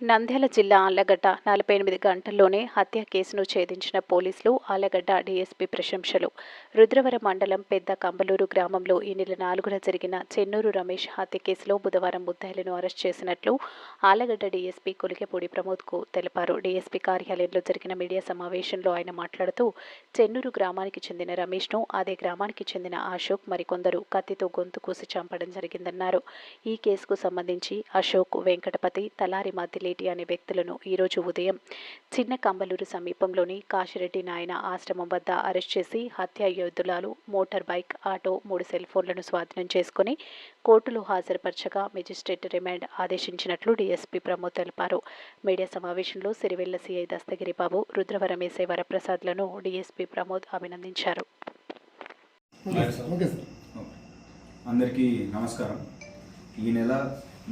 నంద్యాల జిల్లా ఆళ్ళగడ్డ నలభై ఎనిమిది గంటల్లోనే హత్య కేసును ఛేదించిన పోలీసులు ఆళ్ళగడ్డ డీఎస్పీ ప్రశంసలు. రుద్రవరం మండలం పెద్ద కంబలూరు గ్రామంలో ఈ నెల నాలుగున జరిగిన చెన్నూరు రమేష్ హత్య కేసులో బుధవారం ముద్దాయిలను అరెస్ట్ చేసినట్లు ఆళ్ళగడ్డ డీఎస్పీ కొలికెపూడి ప్రమోద్కు తెలిపారు. డీఎస్పీ కార్యాలయంలో జరిగిన మీడియా సమావేశంలో ఆయన మాట్లాడుతూ చెన్నూరు గ్రామానికి చెందిన రమేష్ను అదే గ్రామానికి చెందిన అశోక్ మరికొందరు కత్తితో గొంతు కూసి చంపడం జరిగిందన్నారు. ఈ కేసుకు సంబంధించి అశోక్ వెంకటపతి తలారి మద్దిలేటి అనే వ్యక్తులను ఈరోజు ఉదయం చిన్న కంబలూరు సమీపంలోని కాశిరెడ్డి నాయన ఆశ్రమం వద్ద అరెస్ట్ చేసి హత్య యోధులాలు మోటార్ బైక్ ఆటో మూడు సెల్ ఫోన్లను స్వాధీనం చేసుకుని కోర్టులో హాజరుపరచగా మెజిస్ట్రేట్ రిమాండ్ ఆదేశించినట్లు డీఎస్పీ ప్రమోద్ తెలిపారు. మీడియా సమావేశంలో సిరివెల్ల సిఐ దస్తగిరి బాబు రుద్రవరం ఎస్ఐ వరప్రసాద్లను డీఎస్పీ ప్రమోద్ అభినందించారు. Okay sir okay sir. Okay. అందరికీ నమస్కారం. ఈ నెల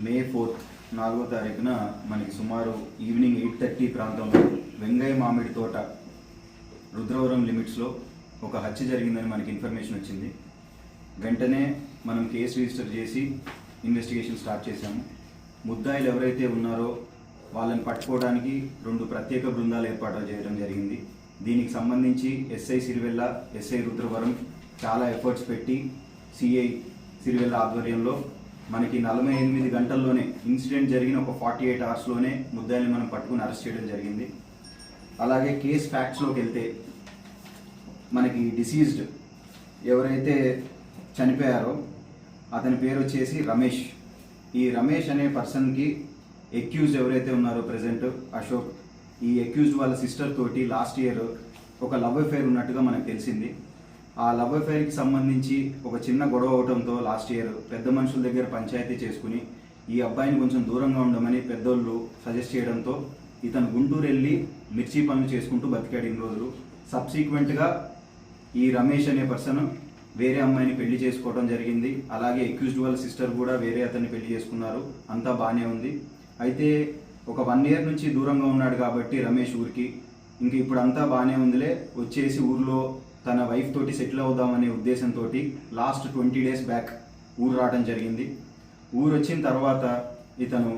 మే ఫోర్త్ నాలుగో తారీఖున మనకి సుమారు ఈవినింగ్ ఎయిట్ థర్టీ ప్రాంతంలో వెంగయ్య మామిడి తోట రుద్రవరం లిమిట్స్లో ఒక హత్య జరిగిందని మనకి ఇన్ఫర్మేషన్ వచ్చింది. వెంటనే మనం కేసు రిజిస్టర్ చేసి ఇన్వెస్టిగేషన్ స్టార్ట్ చేశాము. ముద్దాయిలు ఎవరైతే ఉన్నారో వాళ్ళని పట్టుకోవడానికి రెండు ప్రత్యేక బృందాలు ఏర్పాటు చేయడం జరిగింది. దీనికి సంబంధించి ఎస్ఐ సిరివెల్ల ఎస్ఐ రుద్రవరం చాలా ఎఫర్ట్స్ పెట్టి సిఐ సిరివెల్ల ఆధ్వర్యంలో మనకి నలభై ఎనిమిది గంటల్లోనే ఇన్సిడెంట్ జరిగిన ఒక ఫార్టీ ఎయిట్ అవర్స్లోనే ముద్దాయిని మనం పట్టుకుని అరెస్ట్ చేయడం జరిగింది. అలాగే కేస్ ఫ్యాక్ట్స్లోకి వెళ్తే మనకి డిసీజ్డ్ ఎవరైతే చనిపోయారో అతని పేరు వచ్చేసి రమేష్. ఈ రమేష్ అనే పర్సన్కి ఎక్యూజ్ ఎవరైతే ఉన్నారో ప్రజెంట్ అశోక్ ఈ ఎక్యూజ్డ్ వాళ్ళ సిస్టర్ తోటి లాస్ట్ ఇయర్ ఒక లవ్ అఫేర్ ఉన్నట్టుగా మనకు తెలిసింది. ఆ లవ్ అఫైర్కి సంబంధించి ఒక చిన్న గొడవ అవడంతో లాస్ట్ ఇయర్ పెద్ద మనుషుల దగ్గర పంచాయతీ చేసుకుని ఈ అబ్బాయిని కొంచెం దూరంగా ఉండమని పెద్దోళ్ళు సజెస్ట్ చేయడంతో ఇతను గుంటూరు వెళ్ళి మిర్చి పనులు చేసుకుంటూ బతికాడు ఇన్ని రోజులు. సబ్సీక్వెంట్గా ఈ రమేష్ అనే పర్సన్ వేరే అమ్మాయిని పెళ్ళి చేసుకోవడం జరిగింది. అలాగే ఎక్యూజ్డ్ వాళ్ళ సిస్టర్ కూడా వేరే అతన్ని పెళ్ళి చేసుకున్నారు. అంతా బాగానే ఉంది. అయితే ఒక వన్ ఇయర్ నుంచి దూరంగా ఉన్నాడు కాబట్టి రమేష్ ఊరికి. ఇంక ఇప్పుడు అంతా బాగానే ఉందిలే. వచ్చేసి ఊర్లో తన వైఫ్ తోటి సెటిల్ అవుదామనే ఉద్దేశంతో లాస్ట్ ట్వంటీ డేస్ బ్యాక్ ఊరు రావడం జరిగింది. ఊరు వచ్చిన తర్వాత ఇతను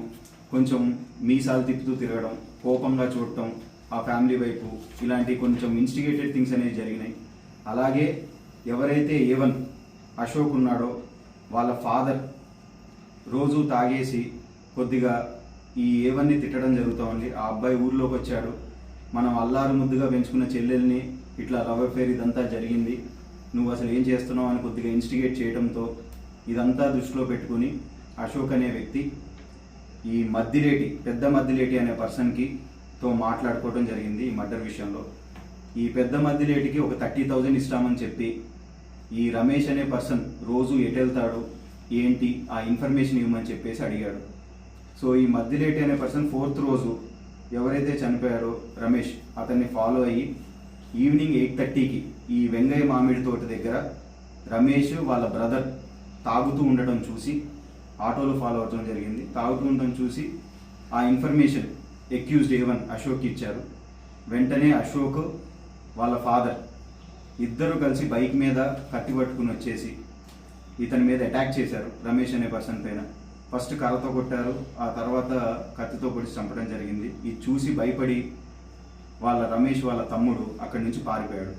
కొంచెం మీసాలు తిప్పుతూ తిరగడం కోపంగా చూడటం ఆ ఫ్యామిలీ వైపు ఇలాంటి కొంచెం ఇన్స్టిగేటెడ్ థింగ్స్ అనేవి జరిగినాయి. అలాగే ఎవరైతే ఏవన్ అశోక్ ఉన్నాడో వాళ్ళ ఫాదర్ రోజు తాగేసి కొద్దిగా ఈ ఏవన్ని తిట్టడం జరుగుతూ ఉంది. ఆ అబ్బాయి ఊర్లోకి వచ్చాడు. మనం అల్లారు ముద్దుగా పెంచుకున్న చెల్లెల్ని ఇట్లా లవ్ అఫేర్ ఇదంతా జరిగింది. నువ్వు అసలు ఏం చేస్తున్నావు అని కొద్దిగా ఇన్స్టిగేట్ చేయడంతో ఇదంతా దృష్టిలో పెట్టుకుని అశోక్ అనే వ్యక్తి ఈ మద్దిరేటి పెద్ద మద్దిలేటి అనే పర్సన్కి తో మాట్లాడుకోవడం జరిగింది ఈ మర్డర్ విషయంలో. ఈ పెద్ద మద్దిరేటికి ఒక థర్టీ థౌజండ్ ఇస్తామని చెప్పి ఈ రమేష్ అనే పర్సన్ రోజు ఎటెళ్తాడు ఏంటి ఆ ఇన్ఫర్మేషన్ ఇవ్వమని చెప్పేసి అడిగాడు. సో ఈ మద్దిరేటి అనే పర్సన్ ఫోర్త్ రోజు ఎవరైతే చనిపోయారో రమేష్ అతన్ని ఫాలో అయ్యి ఈవినింగ్ ఎయిట్ థర్టీకి ఈ వెంగయ్య మామిడి తోట దగ్గర రమేష్ వాళ్ళ బ్రదర్ తాగుతూ ఉండటం చూసి ఆటోలో ఫాలో అవ్వడం జరిగింది. తాగుతూ ఉండటం చూసి ఆ ఇన్ఫర్మేషన్ ఎక్యూజ్డ్ ఏవన్ అశోక్ ఇచ్చారు. వెంటనే అశోక్ వాళ్ళ ఫాదర్ ఇద్దరు కలిసి బైక్ మీద కత్తి పట్టుకుని వచ్చేసి ఇతని మీద అటాక్ చేశారు రమేష్ అనే పర్సన్ పైన. ఫస్ట్ కర్రతో కొట్టారు ఆ తర్వాత కత్తితో పొడిచి చంపడం జరిగింది. ఇది చూసి భయపడి వాళ్ళ రమేష్ వాళ్ళ తమ్ముడు అక్కడి నుంచి పారిపోయాడు.